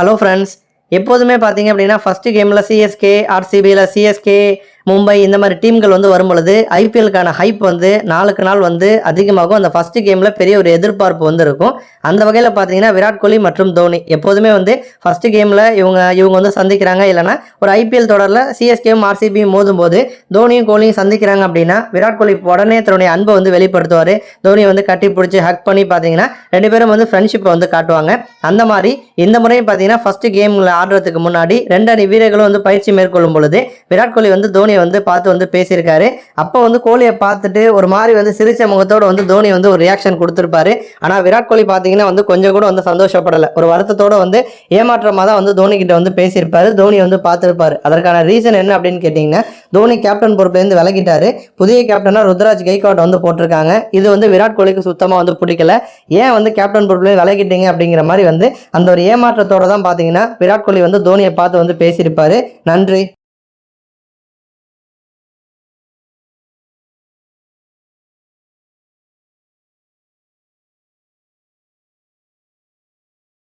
Hello friends எப்போதுமே பார்த்தீங்க அப்படின்னா ஃபஸ்ட்டு கேமில் சிஎஸ்கே ஆர்சிபியில் சிஎஸ்கே மும்பை இந்த மாதிரி டீம்கள் வந்து வரும்பொழுது ஐபிஎலுக்கான ஹைப் வந்து நாளுக்கு நாள் வந்து அதிகமாகும். அந்த ஃபஸ்ட்டு கேமில் பெரிய ஒரு எதிர்பார்ப்பு வந்து இருக்கும் அந்த வகையில் பார்த்தீங்கன்னா விராட் கோலி மற்றும் தோனி எப்போதுமே வந்து ஃபஸ்ட்டு கேமில் இவங்க இவங்க வந்து சந்திக்கிறாங்க. இல்லைனா ஒரு ஐபிஎல் தொடரில் சிஎஸ்கேவும் ஆர்சிபியும் மோதும் போது தோனியும் கோலியும் சந்திக்கிறாங்க அப்படின்னா விராட் கோலி உடனே தன்னுடைய அன்பை வந்து வெளிப்படுத்துவார். தோனியை வந்து கட்டி பிடிச்சி ஹக் பண்ணி பார்த்தீங்கன்னா ரெண்டு பேரும் வந்து ஃப்ரெண்ட்ஷிப்பை வந்து காட்டுவாங்க. அந்த மாதிரி இந்த முறையும் பார்த்தீங்கன்னா ஃபஸ்ட்டு கேமில் ஆடுறதுக்கு முன்னாடி ரெண்டு அணி வீரர்களும் வந்து பயிற்சி மேற்கொள்ளும் பொழுது விராட் கோலி வந்து தோனியை வந்து பார்த்து வந்து பேசியிருக்காரு. அப்போ வந்து கோலியை பார்த்துட்டு ஒரு மாதிரி வந்து சிரிச்ச முகத்தோடு வந்து தோனி வந்து ஒரு ரியாக்ஷன் கொடுத்துருப்பாரு. ஆனால் விராட் கோலி பார்த்தீங்கன்னா வந்து கொஞ்சம் கூட வந்து சந்தோஷப்படலை. ஒரு வருத்தத்தோட வந்து ஏமாற்றமாக தான் வந்து தோனி கிட்ட வந்து பேசியிருப்பாரு. தோனி வந்து பார்த்துருப்பாரு. அதற்கான ரீசன் என்ன அப்படின்னு கேட்டிங்கன்னா தோனி கேப்டன் பொறுப்புலேருந்து விலகிட்டாரு. புதிய கேப்டனாக ருத்ராஜ் கைகாட் வந்து போட்டிருக்காங்க. இது வந்து விராட் கோலிக்கு சுத்தமாக வந்து பிடிக்கல. ஏன் வந்து கேப்டன் பொறுப்புலேருந்து விலகிட்டீங்க அப்படிங்கிற மாதிரி வந்து அந்த ஒரு ஏமாற்றத்தோட தான் பார்த்தீங்கன்னா விராட் கோலி வந்து தோனியை பார்த்து வந்து பேசியிருப்பாரு. நன்றி.